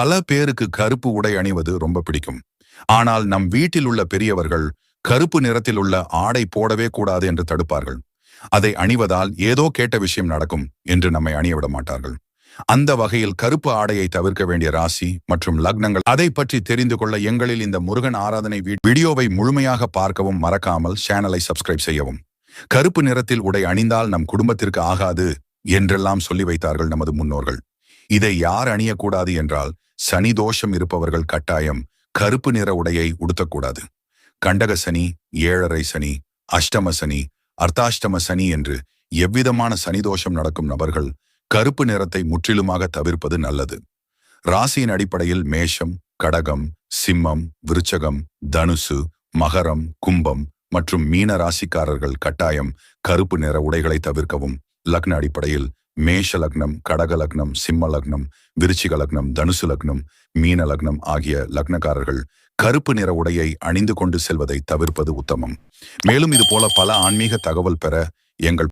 பல பேருக்கு கருப்பு உடை அணிவது ரொம்ப பிடிக்கும். ஆனால் நம் வீட்டில் உள்ள பெரியவர்கள் கருப்பு நிறத்தில் உள்ள ஆடை போடவே கூடாது என்று தடுப்பார்கள். அதை அணிவதால் ஏதோ கேட்ட விஷயம் நடக்கும் என்று நம்மை அணியவிட மாட்டார்கள். அந்த வகையில் கருப்பு ஆடையை தவிர்க்க வேண்டிய ராசி மற்றும் லக்னங்கள் அதை பற்றி தெரிந்து கொள்ள எங்களில் இந்த முருகன் ஆராதனை வீடியோவை முழுமையாக பார்க்கவும் மறக்காமல் சேனலை சப்ஸ்கிரைப் செய்யவும். கருப்பு நிறத்தில் உடை அணிந்தால் நம் குடும்பத்திற்கு ஆகாது என்றெல்லாம் சொல்லி வைத்தார்கள் நமது முன்னோர்கள். இதை யார் அணியக்கூடாது என்றால் சனி தோஷம் இருப்பவர்கள் கட்டாயம் கருப்பு நிற உடையை உடுத்தக்கூடாது. கண்டக சனி ஏழரை சனி அஷ்டம சனி அர்த்தாஷ்டம சனி என்று எவ்விதமான சனி தோஷம் நடக்கும் நபர்கள் கருப்பு நிறத்தை முற்றிலுமாக தவிர்ப்பது நல்லது. ராசியின் அடிப்படையில் மேஷம் கடகம் சிம்மம் விருச்சகம் தனுசு மகரம் கும்பம் மற்றும் மீன ராசிக்காரர்கள் கட்டாயம் கருப்பு நிற உடைகளை தவிர்க்கவும் லக்ன அடிப்படையில் மேஷ லக்னம் கடக லக்னம் சிம்ம லக்னம் விருச்சிக லக்னம் தனுசு லக்னம் மீன லக்னம் ஆகிய லக்னக்காரர்கள் கருப்பு நிற உடையை அணிந்து கொண்டு செல்வதை தவிர்ப்பது உத்தமம். மேலும் இது போல பல ஆன்மீக தகவல் பெற எங்கள்